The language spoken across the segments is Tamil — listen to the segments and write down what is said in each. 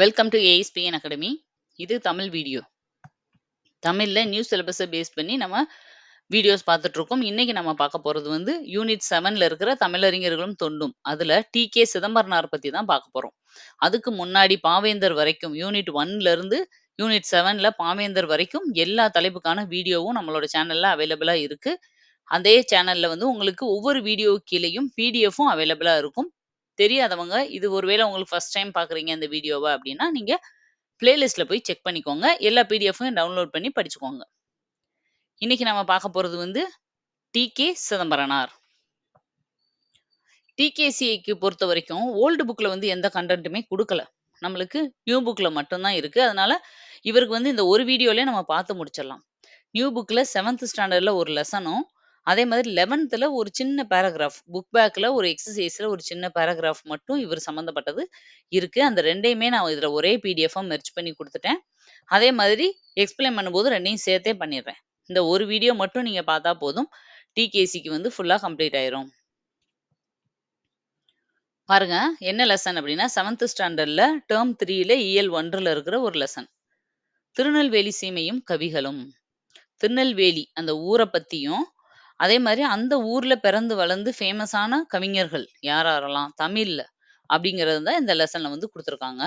வெல்கம் டு ஏஎஸ்பிஎன் அகாடமி இது தமிழ் வீடியோ தமிழில் நியூ சிலபஸை பேஸ் பண்ணி நம்ம வீடியோஸ் பார்த்துட்ருக்கோம். இன்றைக்கி நம்ம பார்க்க போகிறது வந்து யூனிட் செவனில் இருக்கிற தமிழறிஞர்களும் தொண்டும். அதில் டி கே சிதம்பரனார் பற்றி தான் பார்க்க போகிறோம் அதுக்கு முன்னாடி பாவேந்தர் வரைக்கும் யூனிட் ஒன்லேருந்து யூனிட் செவனில் பாவேந்தர் வரைக்கும் எல்லா தலைப்புக்கான வீடியோவும் நம்மளோட சேனலில் அவைலபிளாக இருக்குது அதே சேனலில் வந்து உங்களுக்கு ஒவ்வொரு வீடியோ கீழேயும் பிடிஎஃப்பும் அவைலபிளாக இருக்கும். தெரியாதவங்க இது ஒருவேளை உங்களுக்கு ஃபர்ஸ்ட் டைம் பார்க்குறீங்க இந்த வீடியோவை அப்படின்னா நீங்கள் பிளேலிஸ்ட்டில் போய் செக் பண்ணிக்கோங்க. எல்லா பிடிஎஃப்பையும் டவுன்லோட் பண்ணி படிச்சுக்கோங்க. இன்னைக்கு நம்ம பார்க்க போகிறது வந்து டி கே சிதம்பரனார். டிகேசிஐக்கு பொறுத்த வரைக்கும் ஓல்டு புக்கில் வந்து எந்த கண்டென்ட்டுமே கொடுக்கல. நம்மளுக்கு நியூ புக்கில் மட்டும்தான் இருக்குது அதனால இவருக்கு வந்து இந்த ஒரு வீடியோலேயே நம்ம பார்த்து முடிச்சிடலாம். நியூ புக்கில் செவன்த் ஸ்டாண்டர்டில் ஒரு லெசனும் அதே மாதிரி லெவன்த்தில் ஒரு சின்ன பேராகிராஃப் புக் பேக்கில் ஒரு எக்ஸசைஸில் ஒரு சின்ன பேராகிராஃப் மட்டும் இவர் சம்மந்தப்பட்டது இருக்குது அந்த ரெண்டையுமே நான் இதில் ஒரே பிடிஎஃபாக மெர்ச் பண்ணி கொடுத்துட்டேன். அதே மாதிரி எக்ஸ்பிளைன் பண்ணும்போது ரெண்டையும் சேர்த்தே பண்ணிடுறேன். இந்த ஒரு வீடியோ மட்டும் நீங்கள் பார்த்தா போதும். டிகேசிக்கு வந்து ஃபுல்லாக கம்ப்ளீட் ஆயிரும். பாருங்க என்ன லெசன் அப்படின்னா செவன்த் ஸ்டாண்டர்டில் டேர்ம் த்ரீல இஎல் ஒன்றில் இருக்கிற ஒரு லெசன் திருநெல்வேலி சீமையும் கவிகளும். திருநெல்வேலி அந்த ஊரை பற்றியும் அதே மாதிரி அந்த ஊர்ல பிறந்து வளர்ந்து ஃபேமஸான கவிஞர்கள் யார் யாரெல்லாம் தமிழ்ல அப்படிங்கிறது தான் இந்த லெசன்ல வந்து கொடுத்துருக்காங்க.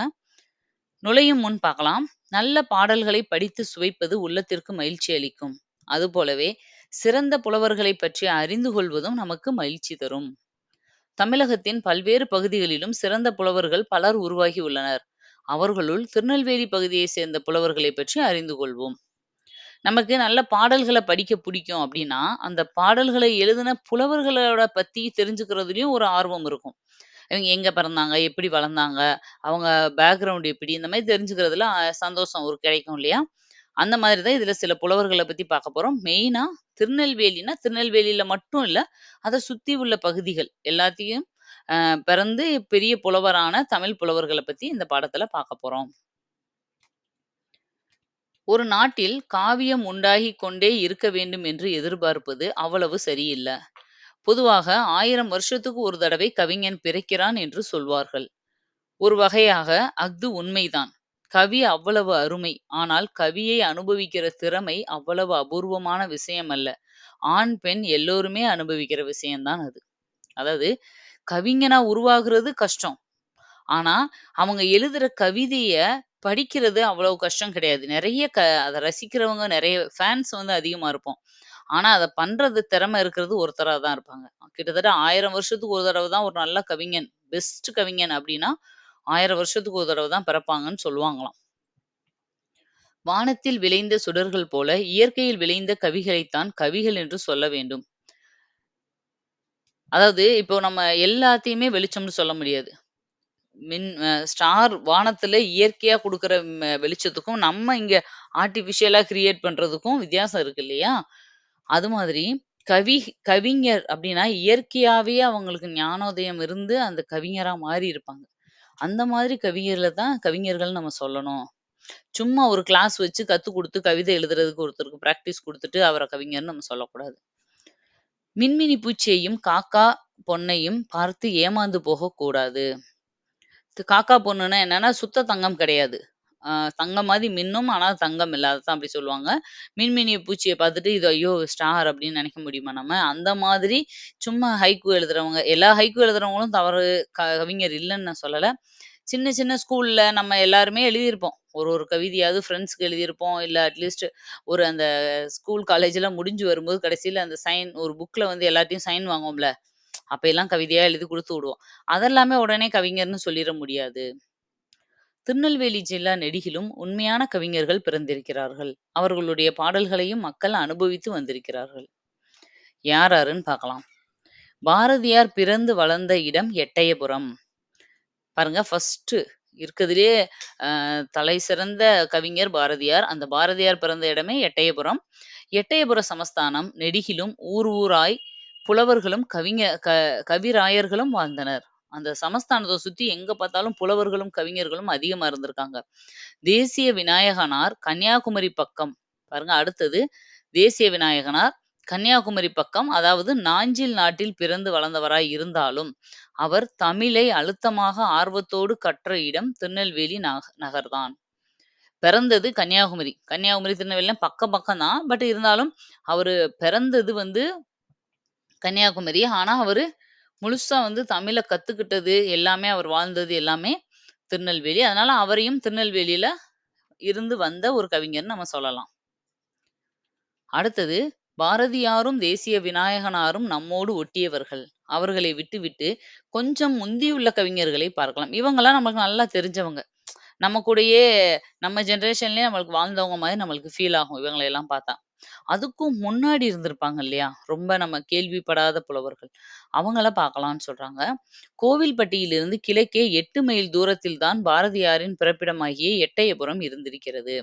நுழையும் முன் பார்க்கலாம். நல்ல பாடல்களை படித்து சுவைப்பது உள்ளத்திற்கு மகிழ்ச்சி அளிக்கும். அதுபோலவே சிறந்த புலவர்களை பற்றி அறிந்து கொள்வதும் நமக்கு மகிழ்ச்சி தரும். தமிழகத்தின் பல்வேறு பகுதிகளிலும் சிறந்த புலவர்கள் பலர் உருவாகி உள்ளனர். அவர்களுள் திருநெல்வேலி பகுதியை சேர்ந்த புலவர்களை பற்றி அறிந்து கொள்வோம். நமக்கு நல்ல பாடல்களை படிக்க பிடிக்கும் அப்படின்னா அந்த பாடல்களை எழுதின புலவர்களோட பத்தி தெரிஞ்சுக்கிறதுலயும் ஒரு ஆர்வம் இருக்கும். இவங்க எங்க பிறந்தாங்க எப்படி வளர்ந்தாங்க அவங்க பேக்ரவுண்ட் எப்படி இந்த மாதிரி தெரிஞ்சுக்கிறதுல சந்தோஷம் ஒரு கிடைக்கும் இல்லையா? அந்த மாதிரி தான் இதுல சில புலவர்களை பத்தி பார்க்க போறோம். மெயினா திருநெல்வேலினா திருநெல்வேலியில மட்டும் இல்ல அதை சுத்தி உள்ள பகுதிகள் எல்லாத்தையும் பிறந்து பெரிய புலவரான தமிழ் புலவர்களை பத்தி இந்த பாடத்துல பார்க்க போறோம். ஒரு நாட்டில் காவியம் உண்டாகிக் கொண்டே இருக்க வேண்டும் என்று எதிர்பார்ப்பது அவ்வளவு சரியில்ல. பொதுவாக ஆயிரம் வருஷத்துக்கு ஒரு தடவை கவிஞன் பிறக்கிறான் என்று சொல்வார்கள். ஒரு வகையாக அஃது உண்மைதான். கவி அவ்வளவு அருமை ஆனால் கவியை அனுபவிக்கிற திறமை அவ்வளவு அபூர்வமான விஷயம் அல்ல ஆண் பெண் எல்லோருமே அனுபவிக்கிற விஷயம்தான் அது. அதாவது கவிஞனா உருவாகிறது கஷ்டம். ஆனா அவங்க எழுதுற கவிதைய படிக்கிறது அவ்வளவு கஷ்டம் கிடையாது. நிறைய க அதை ரசிக்கிறவங்க நிறைய ஃபேன்ஸ் வந்து அதிகமா இருப்போம். ஆனா, அத பண்றது திறமை இருக்கிறது ஒருத்தரா தான் இருப்பாங்க. கிட்டத்தட்ட 1000 வருஷத்துக்கு ஒரு தடவ தான் ஒரு நல்ல கவிஞன், பெஸ்ட் கவிஞன் அப்டின்னா, 1000 வருஷத்துக்கு ஒரு தடவ தான் பிறப்பாங்கன்னு சொல்லுவாங்களாம். வானத்தில் விளைந்த சுடர்கள் போல இயற்கையில் விளைந்த கவிகளைத்தான் கவிகள் என்று சொல்ல வேண்டும். அதாவது இப்போ நம்ம எல்லாத்தையுமே வெளிச்சம்னு சொல்ல முடியாது. மின் அ ஸ்டார் வானத்துல இயற்கையா குடுக்குற வெளிச்சத்துக்கும், நம்ம இங்க ஆர்ட்டிஃபிஷியலா கிரியேட் பண்றதுக்கும் வித்தியாசம் இருக்கு இல்லையா? அது மாதிரி கவி கவிஞர் அப்டின்னா, இயற்கையாவே அவங்களுக்கு ஞானோதயம் இருந்து அந்த கவிஞரா மாறி இருப்பாங்க. அந்த மாதிரி கவிஞர்கள தான் கவிஞர்கள்னு நம்ம சொல்லணும். சும்மா ஒரு கிளாஸ் வச்சு கத்துக் குடுத்து கவிதை எழுதுறதுக்கு ஒருத்தருக்கு பிராக்டிஸ் குடுத்துட்டு அவர கவிஞர்னு நம்ம சொல்லக்கூடாது. மின்மினி பூச்சியையும், காக்கா பொன்னையும் பார்த்து ஏமாந்து போகக்கூடாது. காக்கா பொண்ணுன்னா என்னன்னா, சுத்த தங்கம் கிடையாது. அ தங்கம் மாரி மின்னும். ஆனா தங்கம் இல்ல. அதத்தான் அப்படி சொல்லுவாங்க. மின்மினிய பூச்சிய பார்த்துட்டு, இது ஐயோ! ஸ்டார் அப்படின்னு நினைக்க முடியுமா நம்ம? அந்த மாதிரி சும்மா ஹைக்கூ எழுதுறவங்க எல்லா ஹைக்கூ எழுதுறவங்களும் தவறு க கவிஞர் இல்லன்னு நான் சொல்லல. சின்ன சின்ன ஸ்கூல்ல நம்ம எல்லாருமே எழுதியிருப்போம். ஒரு ஒரு கவிதையாவது ஃப்ரெண்ட்ஸ்க்கு எழுதியிருப்போம். இல்ல அட்லீஸ்ட் ஒரு அந்த ஸ்கூல், காலேஜ்லாம் முடிஞ்சு வரும்போது கடைசியில அந்த சைன் ஒரு புக்ல வந்து எல்லார்ட்டயும் சைன் வாங்குவோம்ல. அப்பயெல்லாம் கவிதையா எழுதி குடுத்து விடுவோம். அதெல்லாமே உடனே கவிஞர்னு சொல்லிற முடியாது. திருநெல்வேலி ஜில்லா நெடுகிலும் உண்மையான கவிஞர்கள் பிறந்திருக்கிறார்கள். அவர்களுடைய பாடல்களையும் மக்கள் அனுபவித்து வந்திருக்கிறார்கள். யாராருன்னு பார்க்கலாம். பாரதியார் பிறந்து வளர்ந்த இடம் எட்டயபுரம். பாருங்க ஃபர்ஸ்ட் இருக்கதிலேயே அ தலை சிறந்த கவிஞர் பாரதியார். அந்த பாரதியார் பிறந்த இடமே எட்டயபுரம். எட்டயபுர சமஸ்தானம் நெடுகிலும் ஊர் ஊராய் புலவர்களும் கவிஞ க கவிராயர்களும் வாழ்ந்தனர். அந்த சமஸ்தானத்தை சுத்தி எங்க பார்த்தாலும் புலவர்களும், கவிஞர்களும் அதிகமா இருந்திருக்காங்க. தேசிய விநாயகனார் கன்னியாகுமரி பக்கம் பாருங்க அடுத்தது தேசிய விநாயகனார் கன்னியாகுமரி பக்கம் அதாவது நாஞ்சில் நாட்டில் பிறந்து வளர்ந்தவராய் இருந்தாலும், அவர் தமிழை அழுத்தமாக ஆர்வத்தோடு கற்ற இடம் திருநெல்வேலி நக நகர்தான். பிறந்தது கன்னியாகுமரி. கன்னியாகுமரி, திருநெல்வேலிலாம் பக்கம் பக்கம் தான். பட் இருந்தாலும் அவரு பிறந்தது வந்து கன்னியாகுமரி. ஆனா, அவரு முழுசா வந்து தமிழ கத்துக்கிட்டது எல்லாமே அவர் வாழ்ந்தது எல்லாமே திருநெல்வேலி. அதனால அவரையும் திருநெல்வேலியில இருந்து வந்த ஒரு கவிஞர்ன்னு நம்ம சொல்லலாம். அடுத்தது பாரதியாரும், தேசிய விநாயகனாரும் நம்மோடு ஒட்டியவர்கள். அவர்களை விட்டுவிட்டு கொஞ்சம் முந்தியுள்ள கவிஞர்களை பார்க்கலாம். இவங்கலாம் நமக்கு நல்லா தெரிஞ்சவங்க. நம்ம கூடயே நம்ம ஜெனரேஷன்லயே நம்மளுக்கு வாழ்ந்தவங்க மாரி நம்மளுக்கு ஃபீல் ஆகும் இவங்கள எல்லாம் பார்த்தா. அதுக்கும் முன்னாடி இருந்திருப்பாங்க இல்லையா? ரொம்ப நம்ம கேள்விப்படாத புலவர்கள். அவங்கள பார்க்கலாம்னு சொல்றாங்க. கோவில்பட்டியிலிருந்து கிழக்கே 8 மைல் தூரத்தில் தான் பாரதியாரின் பிறப்பிடமாகிய எட்டயபுரம் இருந்திருக்கிறது.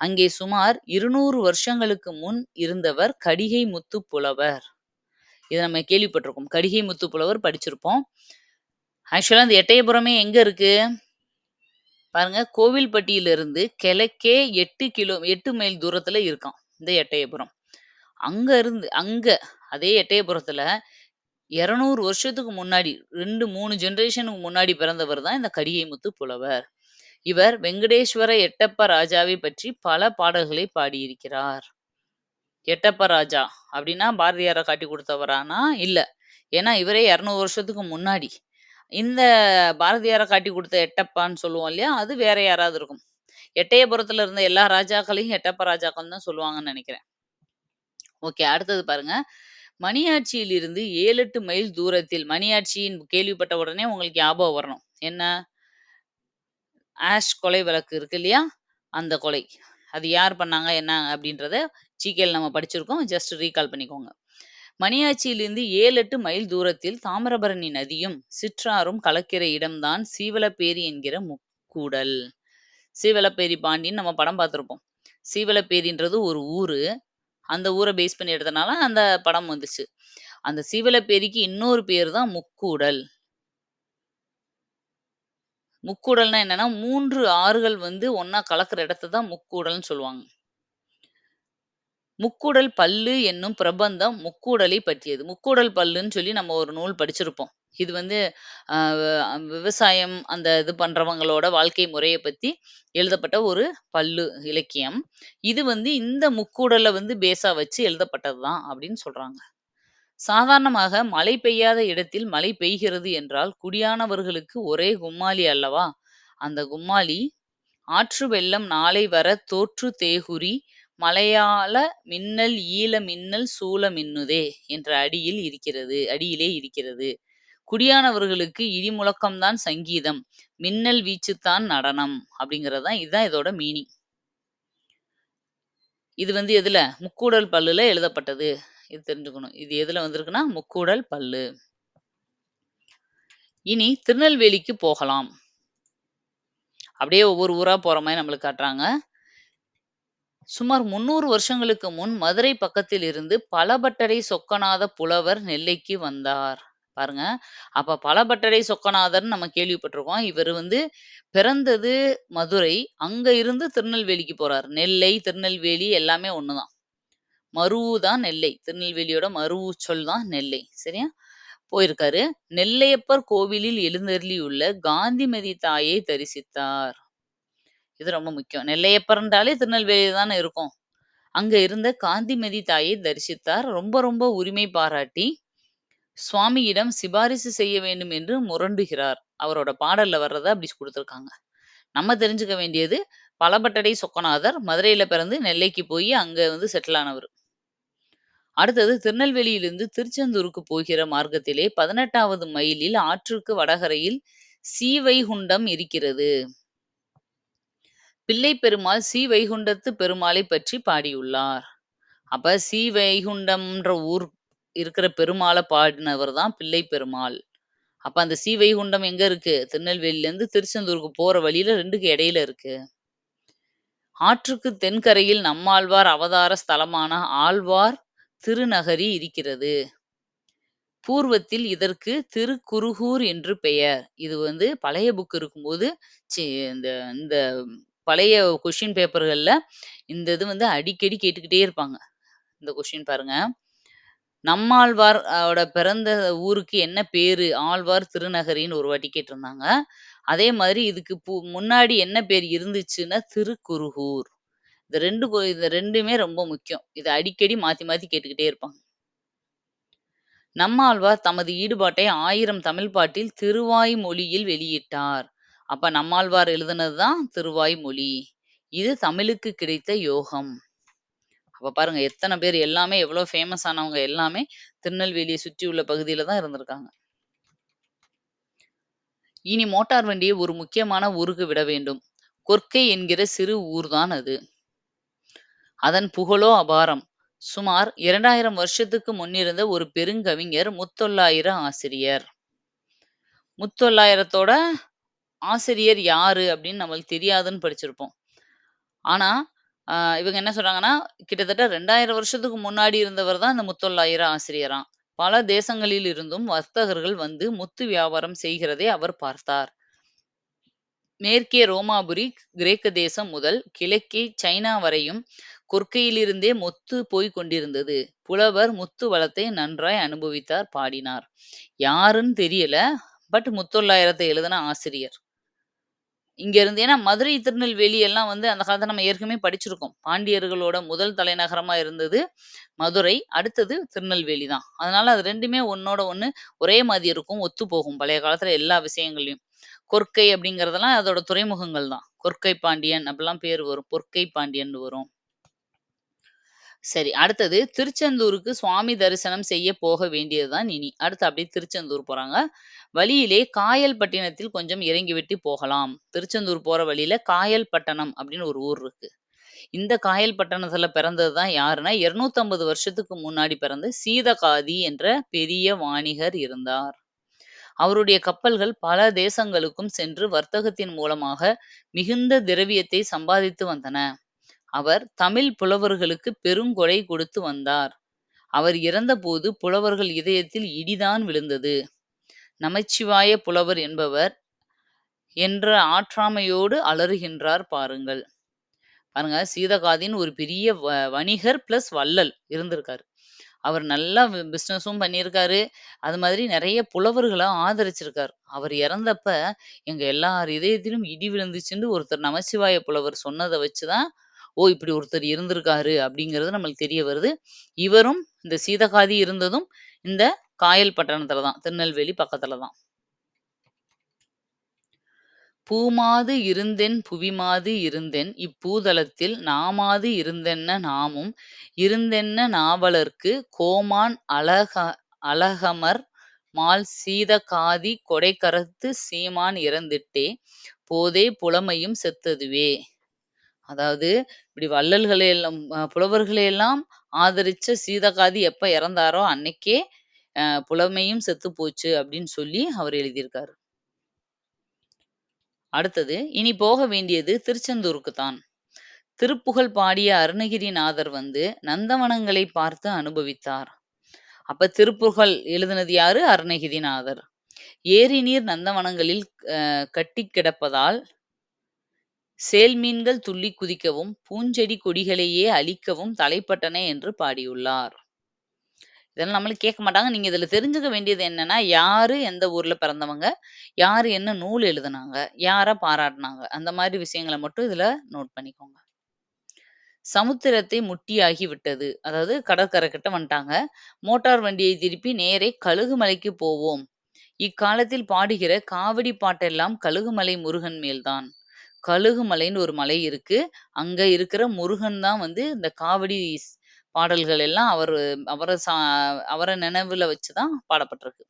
அங்கே சுமார் 200 வருஷங்களுக்கு முன் இருந்தவர் கடிகை முத்துப் புலவர். இத நம்ம கேள்விப்பட்டிருக்கோம். கடிகை முத்துப் புலவர் படிச்சிருப்போம். ஆக்சுவலா இந்த எட்டயபுரமே எங்க இருக்கு? பாருங்க கோவில்பட்டியிலிருந்து கிழக்கே 8 கிலோ 8 மைல் தூரத்துல இருக்காம். இந்த எட்டயபுரம். அங்க இருந்து அங்க அதே எட்டயபுரத்துல 200 வருஷத்துக்கு முன்னாடி 2, 3 ஜெனரேஷனுக்கு முன்னாடி பிறந்தவர் தான் இந்த கடிகைமுத்து புலவர். இவர் வெங்கடேஸ்வர எட்டப்ப ராஜாவை பற்றி பல பாடல்களை பாடியிருக்கிறார். எட்டப்ப ராஜா அப்படின்னா பாரதியாரை காட்டிக் கொடுத்தவரானா இல்ல. ஏன்னா இவரே 200 வருஷத்துக்கு முன்னாடி. இந்த பாரதியாரை காட்டிக் கொடுத்த எட்டப்பான்னு சொல்லுவோம் இல்லையா? அது வேற யாராவது இருக்கும். எட்டயபுரத்துல இருந்த எல்லா ராஜாக்களையும் எட்டப்ப ராஜாக்கள் தான் சொல்லுவாங்கன்னு நினைக்கிறேன் ஓகே. அடுத்தது பாருங்க. மணியாச்சியிலிருந்து 7, 8 மைல் தூரத்தில் மணியாட்சியின் கேள்விப்பட்ட உடனே உங்களுக்கு ஞாபகம் வரணும். என்ன? ஆஷ் கொலை வழக்கு இருக்கு இல்லையா? அந்த கொலை. அது யார் பண்ணாங்க? என்ன? அப்படின்றத ஜிகேல நம்ம படிச்சிருக்கோம். ஜஸ்ட் ரீகால் பண்ணிக்கோங்க. மணியாச்சியிலிருந்து 7, 8 மைல் தூரத்தில் தாமிரபரணி நதியும், சிற்றாறும் கலக்கிற இடம்தான் சீவலப்பேரி என்கிற முக்கூடல். சீவலப்பேரி பாண்டின்னு நம்ம படம் பார்த்துருப்போம் சீவலப்பேரின்றது ஒரு ஊரு. அந்த ஊரை பேஸ் பண்ணி எடுத்தனால அந்த படம் வந்துச்சு. அந்த சீவலப்பேரிக்கு இன்னொரு பேர் தான் முக்கூடல். முக்கூடல்னா என்னன்னா, மூன்று ஆறுகள் வந்து ஒன்னா கலக்கிற இடத்த தான் முக்கூடல்னு சொல்லுவாங்க. முக்கூடல் பல்லு என்னும் பிரபந்தம் முக்கூடலை பற்றியது. முக்கூடல் பல்லுன்னு சொல்லி நம்ம ஒரு நூல் படிச்சிருப்போம். இது வந்து அ விவசாயம் அந்த இது பண்றவங்களோட வாழ்க்கை முறைய பத்தி எழுதப்பட்ட ஒரு பல்லு இலக்கியம். இது வந்து இந்த முக்கூடல வந்து பேஸா வச்சு எழுதப்பட்டது தான் அப்படின்னு சொல்றாங்க. சாதாரணமாக மழை பெய்யாத இடத்தில் மழை பெய்கிறது என்றால் குடியானவர்களுக்கு ஒரே கும்மாளி அல்லவா? அந்த கும்மாளி ஆற்று வெள்ளம் நாளை வர தோற்று தேகுரி மலையாள மின்னல் ஈழ மின்னல் சூழ மின்னுதே என்ற அடியில் இருக்கிறது அடியிலே இருக்கிறது. குடியானவர்களுக்கு இடி முழக்கம்தான் சங்கீதம். மின்னல் வீச்சுத்தான் நடனம். அப்படிங்கறதுதான் இதுதான் இதோட மீனிங். இது வந்து எதுல? முக்கூடல் பல்லுல எழுதப்பட்டது. இது தெரிஞ்சுக்கணும். இது எதுல வந்திருக்குன்னா, முக்கூடல் பல்லு. இனி திருநெல்வேலிக்கு போகலாம். அப்படியே ஒவ்வொரு ஊரா போற மாதிரி நம்மளுக்கு காட்டுறாங்க. சுமார் 300 வருஷங்களுக்கு முன் மதுரை பக்கத்தில் இருந்து பலபட்டரை சொக்கநாத புலவர் நெல்லைக்கு வந்தார். பாருங்க. அப்ப பலபட்டரை சொக்கநாதர்னு நம்ம கேள்விப்பட்டிருக்கோம். இவரு வந்து பிறந்தது மதுரை. அங்க இருந்து திருநெல்வேலிக்கு போறாரு. நெல்லை, திருநெல்வேலி எல்லாமே ஒண்ணுதான். மருவு தான் நெல்லை. திருநெல்வேலியோட மருவு சொல் தான் நெல்லை. சரியா? போயிருக்காரு. நெல்லையப்பர் கோவிலில் எழுந்தருளியுள்ள காந்திமதி தாயை தரிசித்தார். இது ரொம்ப முக்கியம். நெல்லையப்பர்ன்றாலே திருநெல்வேலி தானே இருக்கும். அங்க இருந்த காந்திமதி தாயை தரிசித்தார். ரொம்ப ரொம்ப உரிமை பாராட்டி சுவாமியிடம் சிபாரிசு செய்ய வேண்டும் என்று முரண்டுகிறார். அவரோட பாடல்ல வர்றத அப்படி கொடுத்துருக்காங்க நம்ம தெரிஞ்சுக்க வேண்டியது பலபட்டடை சொக்கநாதர் மதுரையில பிறந்து நெல்லைக்கு போய் அங்க வந்து செட்டில் ஆனவர் அடுத்தது திருநெல்வேலியிலிருந்து திருச்செந்தூருக்கு போகிற மார்க்கத்திலே 18வது மைலில் ஆற்றுக்கு வடகரையில் சீவைகுண்டம் இருக்கிறது. பிள்ளை பெருமாள் ஸ்ரீவைகுண்டத்து பெருமாளை பற்றி பாடியுள்ளார். அப்ப ஸ்ரீவைகுண்டம்ன்ற ஊர் இருக்கிற பெருமாளை பாடினவர் தான் பிள்ளை பெருமாள். அப்ப அந்த ஸ்ரீவைகுண்டம் எங்க இருக்கு? திருநெல்வேலியிலேருந்து திருச்செந்தூருக்கு போற வழியில ரெண்டுக்கு இடையில இருக்கு. ஆற்றுக்கு தென்கரையில் நம்மாழ்வார் அவதார ஸ்தலமான ஆழ்வார் திருநகரி இருக்கிறது. பூர்வத்தில் இதற்கு திருக்குருகூர் என்று பெயர். இது வந்து பழைய புக் இருக்கும்போது இந்த இந்த பழைய கொஷின் பேப்பர்கள்ல இந்த இது வந்து அடிக்கடி கேட்டுக்கிட்டே இருப்பாங்க. இந்த கொஸ்டின் பாருங்க. நம்மாழ்வார் ஓட பிறந்த ஊருக்கு என்ன பேரு? ஆழ்வார் திருநகரின்னு ஒரு வாட்டி கேட்டிருந்தாங்க. அதே மாதிரி இதுக்கு பு முன்னாடி என்ன பேர் இருந்துச்சுன்னா, திருக்குருகூர். இந்த 2 கோ இது 2மே ரொம்ப முக்கியம். இத அடிக்கடி மாத்தி மாத்தி கேட்டுக்கிட்டே இருப்பாங்க. நம்மாழ்வார் தமது ஈடுபாட்டை 1000 தமிழ் பாட்டில் திருவாய்மொழியில் வெளியிட்டார். அப்ப நம்மாழ்வார் எழுதுனது தான் திருவாய்மொழி. இது தமிழுக்கு கிடைத்த யோகம். அப்ப பாருங்க எத்தனை பேர் எல்லாமே எவ்வளோ ஃபேமஸ் ஆனவங்க எல்லாமே திருநெல்வேலியை சுற்றி உள்ள பகுதியில தான் இருந்திருக்காங்க. இனி மோட்டார் வண்டியை ஒரு முக்கியமான ஊருக்கு விட வேண்டும். கொர்க்கை என்கிற சிறு ஊர்தான் அது. அதன் புகழோ அபாரம். சுமார் 2000 வருஷத்துக்கு முன்னிருந்த ஒரு பெருங்கவிஞர் முத்தொள்ளாயிர ஆசிரியர். முத்தொள்ளாயிரத்தோட ஆசிரியர் யாரு அப்படின்னு நம்மளுக்கு தெரியாதுன்னு படிச்சிருப்போம். ஆனா, இவங்க என்ன சொல்றாங்கன்னா, கிட்டத்தட்ட 2000 வருஷத்துக்கு முன்னாடி இருந்தவர் தான் இந்த முத்தொள்ளாயிர ஆசிரியராம். பல தேசங்களில் இருந்தும் வர்த்தகர்கள் வந்து முத்து வியாபாரம் செய்கிறதை அவர் பார்த்தார். மேற்கே ரோமாபுரி, கிரேக்க தேசம் முதல் கிழக்கே சைனா வரையும் கொர்க்கையிலிருந்தே முத்து போய்க் கொண்டிருந்தது. புலவர் முத்து வளத்தை நன்றாய் அனுபவித்தார், பாடினார். யாருன்னு தெரியல. பட் முத்தொள்ளாயிரத்தை எழுதின ஆசிரியர். இங்கேருந்து ஏன்னா மதுரை, திருநெல்வேலி எல்லாம் வந்து அந்த காலத்துல நம்ம ஏற்கனவே படிச்சிருக்கோம். பாண்டியர்களோட முதல் தலைநகரமா இருந்தது மதுரை. அடுத்தது திருநெல்வேலி தான். அதனால அது 2மே ஒண்ணோட ஒண்ணு ஒரே மாதிரி இருக்கும். ஒத்துப்போகும் பழைய காலத்துல எல்லா விஷயங்கள்லயும். கொற்கை அப்படிங்கிறதெல்லாம் அதோட துறைமுகங்கள் தான். கொற்கை பாண்டியன் அப்படிலாம் பேர் வரும். பொற்கை பாண்டியன்னு வரும். சரி அடுத்தது திருச்செந்தூருக்கு சுவாமி தரிசனம் செய்ய போக வேண்டியதுதான் இனி. அடுத்து அப்படியே திருச்செந்தூர் போறாங்க. வழியிலே காயல்பட்டினத்தில் கொஞ்சம் இறங்கிவிட்டு போகலாம். திருச்செந்தூர் போற வழியில காயல்பட்டணம் அப்படின்னு ஒரு ஊர் இருக்கு. இந்த காயல்பட்டணத்துல பிறந்தது தான் யாருன்னா, 250 வருஷத்துக்கு முன்னாடி பிறந்த சீதகாதி என்ற பெரிய வாணிகர் இருந்தார். அவருடைய கப்பல்கள் பல தேசங்களுக்கும் சென்று வர்த்தகத்தின் மூலமாக மிகுந்த திரவியத்தை சம்பாதித்து வந்தன. அவர் தமிழ் புலவர்களுக்கு பெருங்கொடை கொடுத்து வந்தார். அவர் இறந்தபோது புலவர்கள் இதயத்தில் இடிதான் விழுந்தது. நமச்சிவாய புலவர் என்பவர் என்ற ஆற்றாமையோடு அலறுகின்றார் பாருங்கள். பாருங்க சீதகாதின்னு ஒரு பெரிய வ வணிகர் பிளஸ் வள்ளல் இருந்திருக்காரு. அவர் நல்லா பிஸ்னஸும் பிசினஸும் பண்ணியிருக்காரு. அது மாதிரி நிறைய புலவர்களை ஆதரிச்சிருக்காரு. அவர் இறந்தப்ப எங்க எல்லார் இதயத்திலும் இடி விழுந்துச்சுன்னு ஒருத்தர் நமசிவாய புலவர் சொன்னத வச்சு தான், ஓ! இப்படி ஒருத்தர் இருந்திருக்காரு அப்படிங்கிறது நம்மளுக்கு தெரிய வருது. இவரும் இந்த சீதகாதி இருந்ததும் இந்த காயல் பட்டணத்துல தான். திருநெல்வேலி பக்கத்துல தான். பூமாது இருந்தென் புவிமாது இருந்தென் இப்பூதளத்தில் நாமாது இருந்தென்ன நாமும் இருந்தென்ன நாவலர்க்கு கோமான் அழக அழகமர் மால் சீதகாதி கொடைக்கரத்து சீமான் இறந்திட்டே போதே புலமையும் செத்ததுவே. அதாவது இப்படி வள்ளல்களை எல்லாம் புலவர்களை எல்லாம் ஆதரிச்ச சீதகாதி எப்ப இறந்தாரோ அன்னைக்கே அஹ் புலமையும் செத்து போச்சு அப்படின்னு சொல்லி அவர் எழுதியிருக்காரு. அடுத்தது இனி போக வேண்டியது திருச்செந்தூருக்கு தான். திருப்புகழ் பாடிய அருணகிரிநாதர் வந்து நந்தவனங்களை பார்த்து அனுபவித்தார். அப்ப திருப்புகழ் எழுதினது யாரு? அருணகிரிநாதர். ஏரி நீர் நந்தவனங்களில் கட்டி கிடப்பதால் சேல் மீன்கள் துள்ளிக் குதிக்கவும், பூஞ்செடி கொடிகளையே அழிக்கவும் தலைப்பட்டன என்று பாடியுள்ளார். இதெல்லாம் நம்மளுக்கு கேட்க மாட்டாங்க. நீங்க இதுல தெரிஞ்சுக்க வேண்டியது என்னன்னா, யாரு எந்த ஊர்ல பிறந்தவங்க, யாரு என்ன நூல் எழுதுனாங்க, யாரை பாராட்டினாங்க அந்த மாதிரி விஷயங்களை மட்டும் இதுல நோட் பண்ணிக்கோங்க. சமுத்திரத்தை முட்டியாகி விட்டது. அதாவது கடற்கரை கிட்ட வந்துட்டாங்க. மோட்டார் வண்டியை திருப்பி நேரே கழுகுமலைக்கு போவோம். இக்காலத்தில் பாடுகிற காவடி பாட்டெல்லாம் கழுகுமலை முருகன் மேல்தான். கழுகுமலைன்னு ஒரு மலை இருக்கு. அங்க இருக்கிற முருகன் தான் வந்து இந்த காவடி ஸ் பாடல்கள் எல்லாம் அவரு அவர சா அவர நினைவுல வச்சு தான் பாடப்பட்டிருக்கு.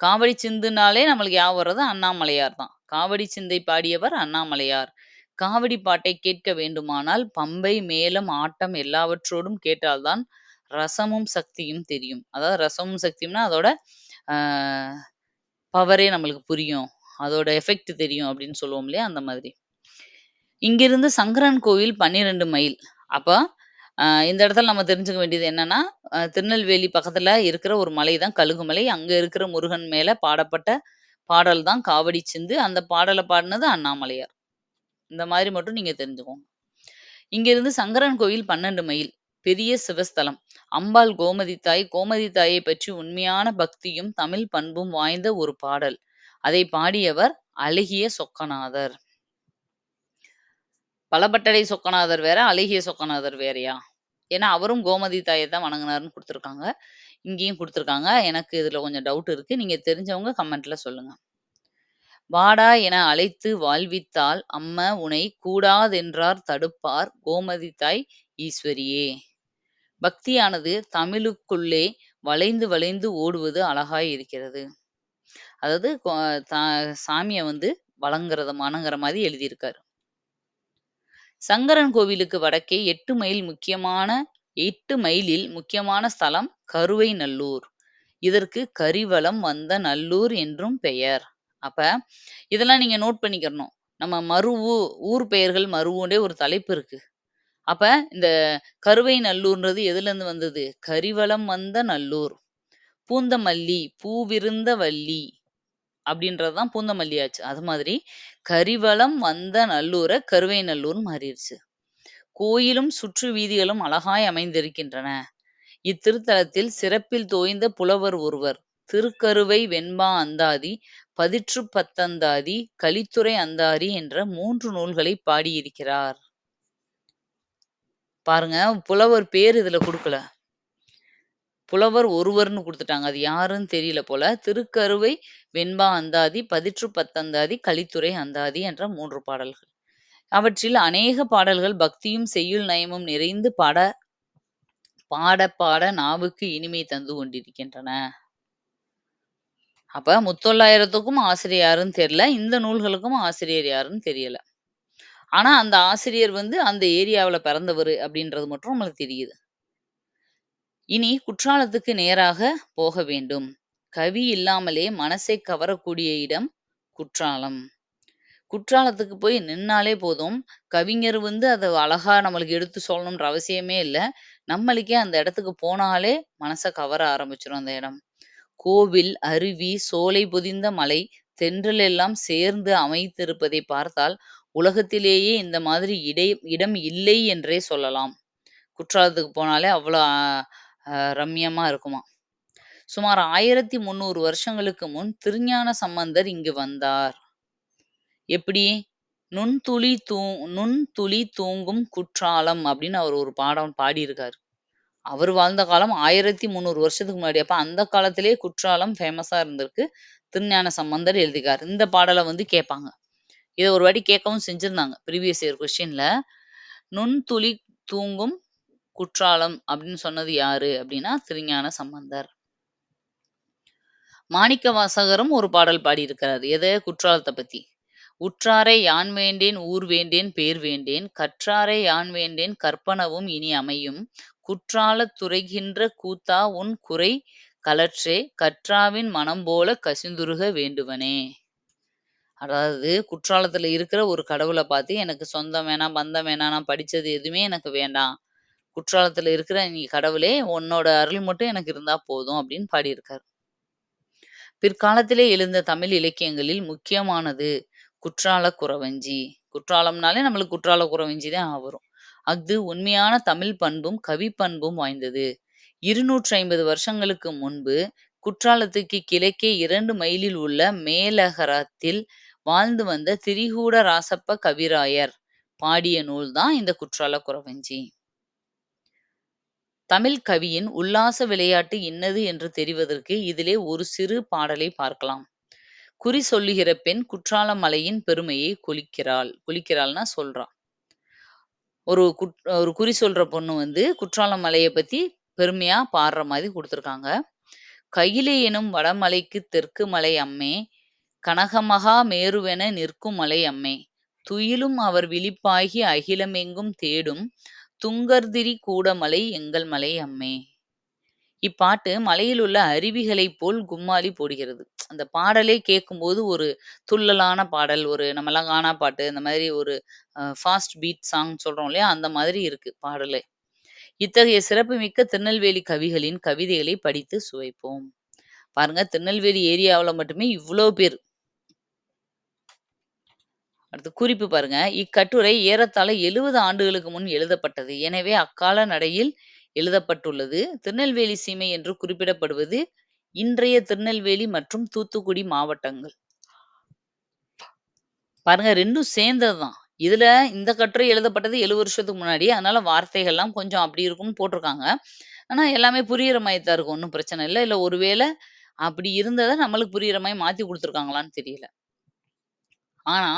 காவடி சிந்துனாலே நம்மளுக்கு ஞாபகம் வர்றது அண்ணாமலையார் தான். காவடி சிந்தை பாடியவர் அண்ணாமலையார். காவடி பாட்டை கேட்க வேண்டுமானால் பம்பை, மேளம், ஆட்டம் எல்லாவற்றோடும் கேட்டால் தான் ரசமும் சக்தியும் தெரியும். அதாவது ரசமும் சக்தியும்னா அதோட ஆ பவரே நம்மளுக்கு புரியும். அதோட எஃபெக்ட் தெரியும் அப்படின்னு சொல்லுவோம் இல்லையா? அந்த மாதிரி. இங்கிருந்து சங்கரன் கோவில் 12 மைல். அப்ப அ இந்த இடத்துல நம்ம தெரிஞ்சுக்க வேண்டியது என்னன்னா, அ திருநெல்வேலி பக்கத்துல இருக்கிற ஒரு மலை தான் கழுகுமலை. அங்க இருக்கிற முருகன் மேல பாடப்பட்ட பாடல் தான் காவடி சிந்து. அந்த பாடல பாடுனது அண்ணாமலையார். இந்த மாதிரி மட்டும் நீங்க தெரிஞ்சுக்கோங்க. இங்கிருந்து சங்கரன் கோவில் 12 மைல். பெரிய சிவஸ்தலம். அம்பாள் கோமதி தாய், கோமதி தாயைப் பற்றி உண்மையான பக்தியும், தமிழ் பண்பும் வாய்ந்த ஒரு பாடல். அதைப் பாடியவர் அழகிய சொக்கநாதர். பலபட்டடை சொக்கநாதர் வேற, அழகிய சொக்கநாதர் வேறயா? ஏன்னா அவரும் கோமதி தாயை தான் வணங்குனாருன்னு கொடுத்துருக்காங்க இங்கேயும் குடுத்துருக்காங்க. எனக்கு இதுல கொஞ்சம் டவுட் இருக்கு. நீங்க தெரிஞ்சவங்க கமெண்ட்ல சொல்லுங்க. வாடா என அழைத்து வாழ்வித்தால் அம்ம உனை கூடாதென்றார் தடுப்பார் கோமதி தாய் ஈஸ்வரியே. பக்தியானது தமிழுக்குள்ளே வளைந்து வளைந்து ஓடுவது அழகாய் இருக்கிறது. அதாவது சாமியை வந்து வழங்குறத மணங்குற மாதிரி எழுதியிருக்காரு. சங்கரன் கோவிலுக்கு வடக்கே எட்டு மைல் முக்கியமான எட்டு மைலில் முக்கியமான ஸ்தலம் கருவைநல்லூர். இதற்கு கரிவலம் வந்த நல்லூர் என்றும் பெயர். அப்ப இதெல்லாம் நீங்க நோட் பண்ணிக்கிறணும். நம்ம மருவூ ஊர் பெயர்கள் மருவுண்டே ஒரு தலைப்பு இருக்கு. அப்ப இந்த கருவை நல்லூர்ன்றது எதுல இருந்து வந்தது? கரிவலம் வந்த நல்லூர். பூந்தமல்லி, பூவிருந்த வள்ளி அப்படின்றது தான் பூந்தமல்லி ஆச்சு. அது மாதிரி கரிவலம் வந்த நல்லூர கருவைநல்லூர்ன்னு மாறிடுச்சு கோயிலும் சுற்று வீதிகளும் அழகாய் அமைந்திருக்கின்றன. இத்திருத்தலத்தில் சிறப்பில் தோய்ந்த புலவர் ஒருவர் திருக்கருவை வெண்பா அந்தாதி, பதிற்று பத்தந்தாதி, கலித்துறை அந்தாரி என்ற மூன்று நூல்களை பாடியிருக்கிறார். பாருங்க புலவர் பேர் இதுல கொடுக்கல புலவர் ஒருவர்ன்னு குடுத்துட்டாங்க. அது யாருன்னு தெரியல போல. திருக்கருவை வெண்பா அந்தாதி, பதிற்று பத்தந்தாதி, கலித்துறை அந்தாதி என்ற 3 பாடல்கள். அவற்றில் அநேக பாடல்கள் பக்தியும் செய்யுள் நயமும் நிறைந்து பாட பாடப் பாட நாவுக்கு இனிமை தந்து கொண்டிருக்கின்றன. அப்ப முத்தொள்ளாயிரத்துக்கும் ஆசிரியர் யாருன்னு தெரியல. இந்த நூல்களுக்கும் ஆசிரியர் யாருன்னு தெரியல. ஆனா அந்த ஆசிரியர் வந்து அந்த ஏரியாவுல பிறந்தவரு அப்படின்றது மட்டும் நம்மளுக்கு தெரியுது. இனி குற்றாலத்துக்கு நேராக போக வேண்டும். கவி இல்லாமலே மனசை கவரக்கூடிய இடம் குற்றாலம். குற்றாலத்துக்கு போய் நின்னாலே போதும். கவிஞர் வந்து அதை அழகா நம்மளுக்கு எடுத்து சொல்லணும்ன்ற அவசியமே இல்ல. நம்மளுக்கே அந்த இடத்துக்கு போனாலே மனச கவர ஆரம்பிச்சிடும் அந்த இடம். கோவில், அருவி, சோலை பொதிந்த மலை, தென்றல் எல்லாம் சேர்ந்து அமைத்திருப்பதை பார்த்தால், உலகத்திலேயே இந்த மாதிரி இடை இடம் இல்லை என்றே சொல்லலாம். குற்றாலத்துக்கு போனாலே அவ்வளோ ரம்யமா இருக்குமா ரம்மியமா ஆயிரத்தி சுமார் 1300 வருஷங்களுக்கு முன் திருஞான சம்பந்தர் இங்கு வந்தார். எப்படி? "நுண்துளி தூ நுண்துளி தூங்கும் குற்றாலம்" அப்படின்னு அவர் ஒரு பாடம் பாடியிருக்காரு. அவர் வாழ்ந்த காலம் 1300 வருஷத்துக்கு முன்னாடி. அப்ப அந்த காலத்திலேயே குற்றாலம் ஃபேமஸா இருந்திருக்கு. திருஞான சம்பந்தர் எழுதிக்கார் இந்த பாடலை வந்து கேட்பாங்க. இதை ஒரு வாட்டி கேட்கவும் செஞ்சிருந்தாங்க. ப்ரீவியஸ் இயர் கொஸ்டின்ல. "நுண்துளி தூங்கும் குற்றாலம்" அப்படின்னு சொன்னது யாரு? அப்படின்னா திருஞான சம்பந்தர். மாணிக்கவாசகரும் ஒரு பாடல் பாடியிருக்கிறார் எதை குற்றாலத்தை பத்தி. "உற்றாரை யான் வேண்டேன் ஊர் வேண்டேன் பேர் வேண்டேன் கற்றாரை யான் வேண்டேன் கற்பனவும் இனி அமையும் குற்றாலத் துறைகின்ற கூத்தா உன் குறை கழற்றே கற்றாவின் மனம் போல கசிந்துருக வேண்டுவனே." அதாவது குற்றாலத்துல இருக்கிற ஒரு கடவுளை பார்த்து, "எனக்கு சொந்தம் வேணாம், பந்தம் வேணாம், நான் படிச்சது எதுவுமே எனக்கு வேண்டாம். குற்றாலத்துல இருக்கிற நீ கடவுளே, உன்னோட அருள் மட்டும் எனக்கு இருந்தா போதும்" அப்படின்னு பாடியிருக்காரு. பிற்காலத்திலே எழுந்த தமிழ் இலக்கியங்களில் முக்கியமானது குற்றால குறவஞ்சி. குற்றாலம்னாலே நம்மளுக்கு குற்றால குறவஞ்சி தான் வரும். அஃது உண்மையான தமிழ் பண்பும், கவி பண்பும் வாய்ந்தது. 250 வருஷங்களுக்கு முன்பு குற்றாலத்துக்கு கிழக்கே இரண்டு மைலில் உள்ள மேலகரத்தில் வாழ்ந்து வந்த திரிகூட ராசப்ப கவிராயர் பாடிய நூல் தான் இந்த குற்றால குறவஞ்சி. தமிழ்க் கவியின் உல்லாச விளையாட்டு இன்னது என்று தெரிவதற்கு இதிலே ஒரு சிறு பாடலைப் பார்க்கலாம். குறி சொல்லுகிற பெண் குற்றால மலையின் பெருமையை கொளிக்கிறாள். கொளிக்கிறாள்னா சொல்றா. ஒரு குட் ஒரு குறி சொல்ற பொண்ணு வந்து குற்றால பத்தி பெருமையா பாடுற மாதிரி குடுத்துருக்காங்க. "கயிலை எனும் வடமலைக்கு தெற்கு மலை அம்மே கனகமகா மேருவென நிற்கும் மலை அம்மே துயிலும் அவர் விழிப்பாகி அகிலமெங்கும் தேடும் துங்கர்திரி கூடமலை எங்கள் மலை அம்மே." இப்பாட்டு மலையிலுள்ள அருவிகளைப் போல் கும்மாளி போடுகிறது. அந்த பாடலே கேட்கும்போது ஒரு துள்ளலான பாடல், ஒரு நம்மலாம் கானா பாட்டு, இந்த மாதிரி ஒரு அ ஃபாஸ்ட் பீட் சாங் சொல்றோம் இல்லையா? அந்த மாதிரி இருக்கு பாடலே. இத்தகைய சிறப்புமிக்க திருநெல்வேலி கவிகளின் கவிதைகளை படித்து சுவைப்போம். பாருங்க திருநெல்வேலி ஏரியாவுல மட்டுமே இவ்ளோ பேர். அடுத்து குறிப்பு பாருங்க. இக்கட்டுரை ஏறத்தாழ 70 ஆண்டுகளுக்கு முன் எழுதப்பட்டது. எனவே அக்கால நடையில் எழுதப்பட்டுள்ளது. திருநெல்வேலி சீமை என்று குறிப்பிடப்படுவது இன்றைய திருநெல்வேலி மற்றும் தூத்துக்குடி மாவட்டங்கள். பாருங்க ரெண்டும் சேர்ந்ததுதான் இதுல இந்த கட்டுரை எழுதப்பட்டது எழுபது வருஷத்துக்கு முன்னாடி. அதனால வார்த்தைகள்லாம் கொஞ்சம் அப்படி இருக்கும்னு போட்டிருக்காங்க. ஆனா எல்லாமே புரியிற மாரி தான் இருக்கும். ஒன்றும் பிரச்சனை இல்ல. இல்ல ஒருவேளை அப்படி இருந்ததை நம்மளுக்கு புரியுற மாதிரி மாத்தி குடுத்துருக்காங்களான்னு தெரியல. ஆனா,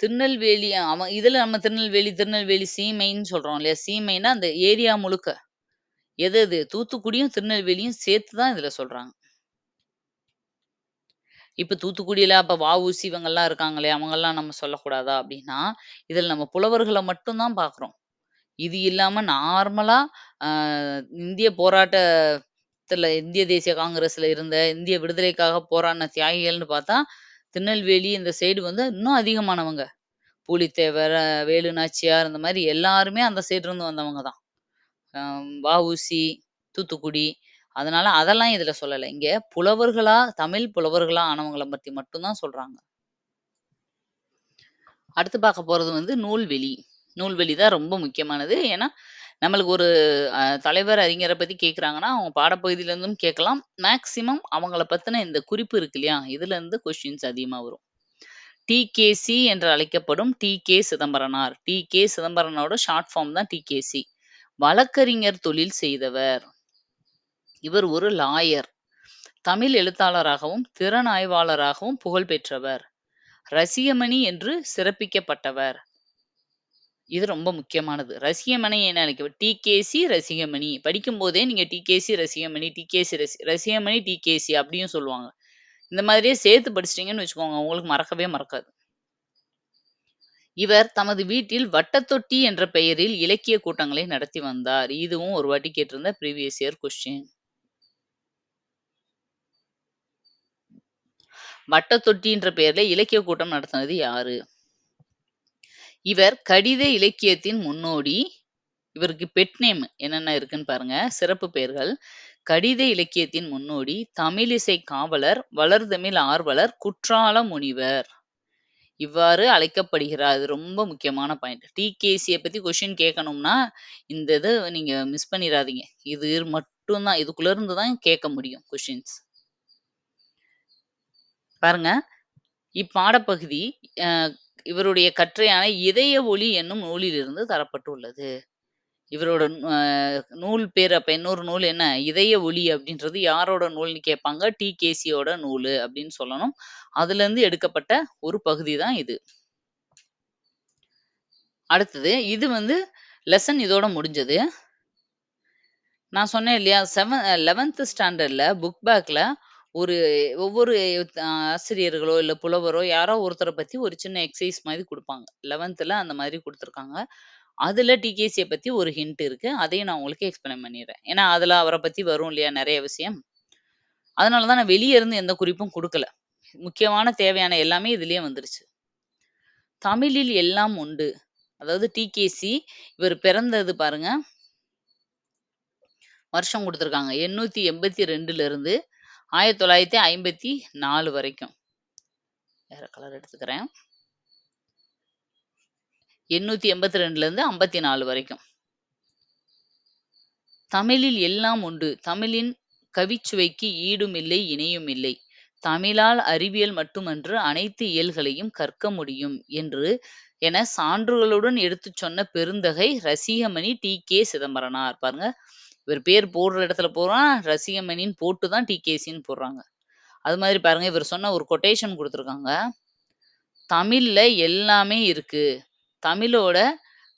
திருநெல்வேலி அவன் இதுல நம்ம திருநெல்வேலி, திருநெல்வேலி சீமைன்னு சொல்றோம் இல்லையா? சீமைன்னா அந்த ஏரியா முழுக்க. எது எது? தூத்துக்குடியும், திருநெல்வேலியும் சேர்த்து தான் இதுல சொல்றாங்க. இப்ப தூத்துக்குடியில அப்ப வ.உ.சி இவங்கலாம் இருக்காங்களே, அவங்கலாம் நம்ம சொல்லக்கூடாதா? அப்படின்னா, இதுல நம்ம புலவர்கள மட்டும் தான் பார்க்குறோம். இது இல்லாம நார்மலா அ இந்திய போராட்டத்துல இந்திய தேசிய காங்கிரஸ்ல இருந்த, இந்திய விடுதலைக்காக போராடின தியாகிகள்னு பார்த்தா, திருநெல்வேலி இந்த சைடு வந்து இன்னும் அதிகமானவங்க. பூலித்தேவர், வேலு நாச்சியார் இந்த மாதிரி எல்லாருமே அந்த சைடு இருந்து வந்தவங்க தான். வ.உ.சி, தூத்துக்குடி. அதனால அதெல்லாம் இதுல சொல்லலை இங்க புலவர்களா, தமிழ் புலவர்களா ஆனவங்கள பத்தி மட்டும் தான் சொல்றாங்க. அடுத்து பார்க்க போறது வந்து நூல்வெளி. நூல்வெளி தான் ரொம்ப முக்கியமானது. ஏன்னா, நம்மளுக்கு ஒரு அ தலைவர், அறிஞர பத்தி கேட்குறாங்கன்னா, அவங்க பாடப்பகுதியில இருந்தும் கேட்கலாம். மேக்ஸிமம் அவங்கள பத்தின இந்த குறிப்பு இருக்கு இல்லையா? இதுலருந்து கொஸ்டின்ஸ் அதிகமா வரும். டி.கே.சி என்று அழைக்கப்படும் டி.கே. சிதம்பரனார். டி.கே. சிதம்பரனோட ஷார்ட் ஃபார்ம் தான் டி.கே.சி. வழக்கறிஞர் தொழில் செய்தவர். இவர் ஒரு லாயர். தமிழ் எழுத்தாளராகவும், திறனாய்வாளராகவும் புகழ் பெற்றவர். ரசிகமணி என்று சிறப்பிக்கப்பட்டவர். இது ரொம்ப முக்கியமானது. ரசிகமணி என்ன அழைக்க டி.கே.சி. ரசிகமணி. படிக்கும்போதே நீங்க டி.கே.சி. ரசிகமணி, டி.கே.சி. ரசி ரசிகமணி டி.கே.சி. அப்படியும் சொல்லுவாங்க. இந்த மாதிரியே சேர்த்து படிச்சிட்டீங்கன்னு வச்சுக்கோங்க, உங்களுக்கு மறக்கவே மறக்காது. இவர் தமது வீட்டில் வட்டத்தொட்டி என்ற பெயரில் இலக்கிய கூட்டங்களை நடத்தி வந்தார். இதுவும் ஒரு வாட்டி கேட்டிருந்த ப்ரீவியஸ் இயர் கொஸ்டின். வட்டத்தொட்டின்ற பெயர்ல இலக்கிய கூட்டம் நடத்தினது யாரு? இவர் கடித இலக்கியத்தின் முன்னோடி. இவருக்கு பெட் நேம் என்னென்ன இருக்குன்னு பாருங்க. சிறப்பு பெயர்கள். கடித இலக்கியத்தின் முன்னோடி, தமிழிசை காவலர், வளர்தமிழ் ஆர்வலர், குற்றால முனிவர். இவ்வாறு அழைக்கப்படுகிறார். இது ரொம்ப முக்கியமான பாயிண்ட். டிகேசியை பத்தி கொஷின் கேட்கணும்னா, இந்த இதை நீங்க மிஸ் பண்ணிடாதீங்க இது மட்டும்தான் இதுக்குள்ளேருந்து இதுக்குள்ள இருந்து தான் கேட்க முடியும் கொஷின்ஸ் பாருங்க. இப்பாடப்பகுதி இவருடைய கட்டுரையான இதய ஒளி என்னும் நூலிலிருந்து தரப்பட்டுள்ளது. இவரோட அ நூல் பேர் அப்ப இன்னொரு நூல் என்ன? இதய ஒளி அப்படின்றது யாரோட நூல்னு கேட்பாங்க. டி.கே.சி.யோட நூலு அப்படின்னு சொல்லணும். அதுலருந்து எடுக்கப்பட்ட ஒரு பகுதி தான் இது. அடுத்தது இது வந்து லெசன் இதோட முடிஞ்சது. நான் சொன்னேன் இல்லையா? செவ 11த் ஸ்டாண்டர்ட்ல புக் பேக்ல ஒரு ஒவ்வொரு அ ஆசிரியர்களோ, இல்ல புலவரோ யாரோ ஒருத்தர பத்தி ஒரு சின்ன எக்ஸசைஸ் மாரி குடுப்பாங்க. 11த்ல அந்த மாதிரி குடுத்துருக்காங்க. அதுல டி.கே.சி.ய பத்தி ஒரு ஹிண்ட் இருக்கு. அதையும் நான் உங்களுக்கு எக்ஸ்பிளைன் பண்ணிர்றேன். ஏன்னா, அதுல அவர பத்தி வரும் இல்லையா? நெறைய விஷயம். அதனால தான் நான் வெளிய இருந்து எந்த குறிப்பும் குடுக்கல. முக்கியமான தேவையான எல்லாமே இதுலயே வந்துருச்சு. தமிழில் எல்லாம் உண்டு. அதாவது டி.கே.சி. இவர் பிறந்தது பாருங்க. வருஷம் குடுத்துருக்காங்க. 882ல இருந்து 1954 வரைக்கும். வேற கலர் எடுத்துக்கிறேன். 882ல இருந்து 54 வரைக்கும். தமிழில் எல்லாம் உண்டு. தமிழின் கவிச்சுவைக்கு ஈடும் இல்லை, இணையும் இல்லை. தமிழால் அறிவியல் மட்டுமன்று அனைத்து இயல்களையும் கற்க முடியும் என்று என சான்றுகளுடன் எடுத்து சொன்ன பெருந்தகை ரசிகமணி டி கே சிதம்பரனார். பாருங்க. இவர் பேர் போடுற இடத்துல பூரா ரசிகமணின்னு போட்டு தான் டி.கே.சின்னு போடுறாங்க. அது மாதிரி பாருங்க இவர் சொன்ன ஒரு கொட்டேஷன் கொடுத்துருக்காங்க தமிழ்ல எல்லாமே இருக்கு. தமிழோட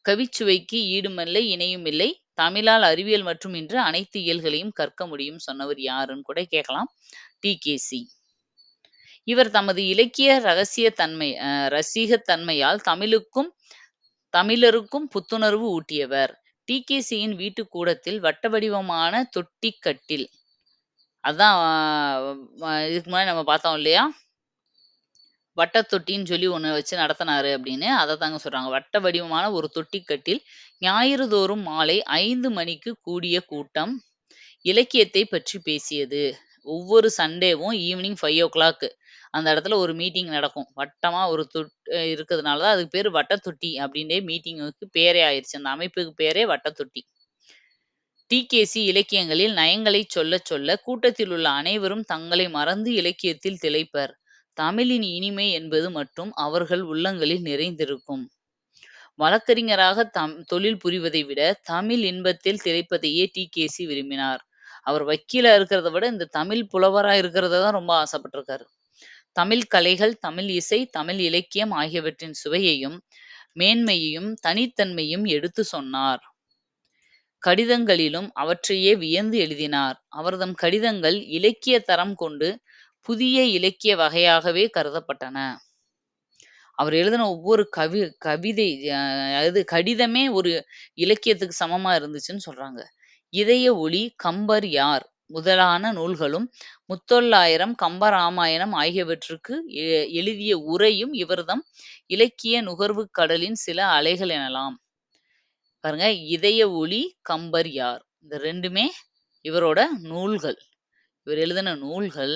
கவிச்சுவைக்கு ஈடுமில்லை, இணையும் இல்லை. தமிழால் அறிவியல் மற்றும் இன்று அனைத்து இயல்களையும் கற்க முடியும் சொன்னவர் யாருன்னு கூட கேட்கலாம். டி.கே.சி. இவர் தமது இலக்கிய ரகசிய தன்மை ரசிகத்தன்மையால் தமிழுக்கும் தமிழருக்கும் புத்துணர்வு ஊட்டியவர். டி.கே.சியின் வீட்டுக் கூடத்தில் வட்ட வடிவமான தொட்டி கட்டில் அதான் இதுக்கு முன்னாடி நம்ம பார்த்தோம் இல்லையா? வட்ட தொட்டின்னு சொல்லி ஒண்ணு வச்சு நடத்தினாரு அப்படின்னு. அத தாங்க சொல்றாங்க. வட்ட வடிவமான ஒரு தொட்டி கட்டில் ஞாயிறுதோறும் மாலை ஐந்து மணிக்கு கூடிய கூட்டம் இலக்கியத்தை பற்றி பேசியது. ஒவ்வொரு சண்டேவும் ஈவினிங் 5:00 அந்த இடத்துல ஒரு மீட்டிங் நடக்கும். வட்டமா ஒரு தொட் இருக்கிறதுனால தான் அதுக்கு பேர் வட்டத்தொட்டி அப்படின்னே மீட்டிங்குக்கு பேரே ஆயிருச்சு. அந்த அமைப்புக்கு பேரே வட்டத்தொட்டி. டி.கே.சி. இலக்கியங்களில் நயங்களைச் சொல்லச் சொல்ல, கூட்டத்தில் உள்ள அனைவரும் தங்களை மறந்து இலக்கியத்தில் திளைப்பர். தமிழின் இனிமை என்பது மட்டும் அவர்கள் உள்ளங்களில் நிறைந்திருக்கும். வழக்கறிஞராக தம் தொழில் புரிவதை விட, தமிழ் இன்பத்தில் திளைப்பதையே டி.கே.சி. விரும்பினார். அவர் வக்கீலா இருக்கிறத விட, இந்த தமிழ் புலவரா இருக்கிறத தான் ரொம்ப ஆசைப்பட்டிருக்காரு. தமிழ் கலைகள், தமிழ் இசை, தமிழ் இலக்கியம் ஆகியவற்றின் சுவையையும், மேன்மையையும், தனித்தன்மையும் எடுத்துச் சொன்னார். கடிதங்களிலும் அவற்றையே வியந்து எழுதினார். அவர்தம் கடிதங்கள் இலக்கியத் தரம் கொண்டு புதிய இலக்கிய வகையாகவே கருதப்பட்டன. அவர் எழுதின ஒவ்வொரு கவி கவிதை அ அதாவது கடிதமே ஒரு இலக்கியத்துக்கு சமமா இருந்துச்சுன்னு சொல்றாங்க. இதய ஒளி, கம்பர் யார் முதலான நூல்களும், முத்தொள்ளாயிரம், கம்பராமாயணம் ஆகியவற்றுக்கு எ எழுதிய உரையும் இவர்தம் இலக்கிய நுகர்வுக் கடலின் சில அலைகள் எனலாம். பாருங்க, இதய ஒளி, கம்பர் யார் இந்த ரெண்டுமே இவரோட நூல்கள். இவர் எழுதின நூல்கள்.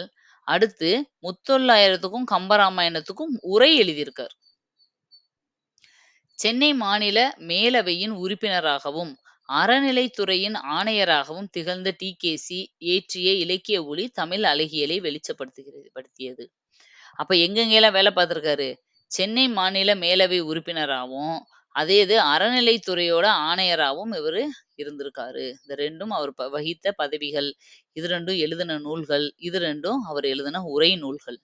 அடுத்து முத்தொள்ளாயிரத்துக்கும், கம்பராமாயணத்துக்கும் உரை எழுதியிருக்கார். சென்னை மாநில மேலவையின் உறுப்பினராகவும், அறநிலைத்துறையின் ஆணையராகவும் திகழ்ந்த டி.கே.சி. இயற்றிய இலக்கிய ஒளி தமிழ் அழகியலை வெளிச்சப்படுத்துகிறது படுத்தியது. அப்ப எங்கெங்கெல்லாம் வேலை பார்த்திருக்காரு? சென்னை மாநில மேலவை உறுப்பினராவும், அதே இது அறநிலைத்துறையோட ஆணையராவும் இவரு இருந்திருக்காரு. இந்த ரெண்டும் அவர் ப வகித்த பதவிகள். இது ரெண்டும் எழுதின நூல்கள். இது ரெண்டும் அவர் எழுதின உரை நூல்கள்.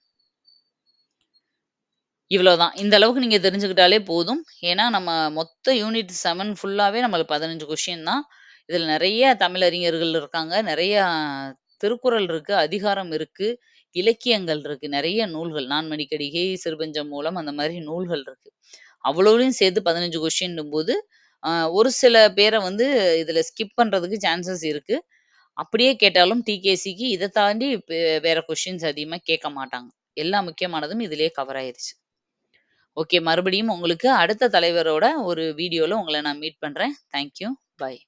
இவ்வளோதான். இந்த அளவுக்கு நீங்க தெரிஞ்சுக்கிட்டாலே போதும். ஏன்னா, நம்ம மொத்த யூனிட் 7 ஃபுல்லாவே நம்மளுக்கு 15 கொஸ்டின் தான். இதுல நெறைய தமிழறிஞர்கள் இருக்காங்க. நெறையா திருக்குறள் இருக்கு, அதிகாரம் இருக்கு, இலக்கியங்கள் இருக்கு. நெறைய நூல்கள். நான்மடிக்கடிகை, சிறுபஞ்சம் மூலம் அந்த மாரி நூல்கள் இருக்கு. அவ்வளவையும் சேர்த்து 15 கொஸ்டின்னும்போது, அ ஒரு சில பேர வந்து இதுல ஸ்கிப் பண்றதுக்கு சான்சஸ் இருக்கு. அப்படியே கேட்டாலும் டி.கே.சிக்கு இத தாண்டி வே வேற கொஸ்டின்ஸ் அதிகமா கேட்க மாட்டாங்க. எல்லா முக்கியமானதும் இதிலேயே கவர் ஆயிருச்சு. ஓகே. மறுபடியும் உங்களுக்கு அடுத்த தலைவரோட ஒரு வீடியோல உங்கள நான் மீட் பண்றேன். Thank you. பாய்.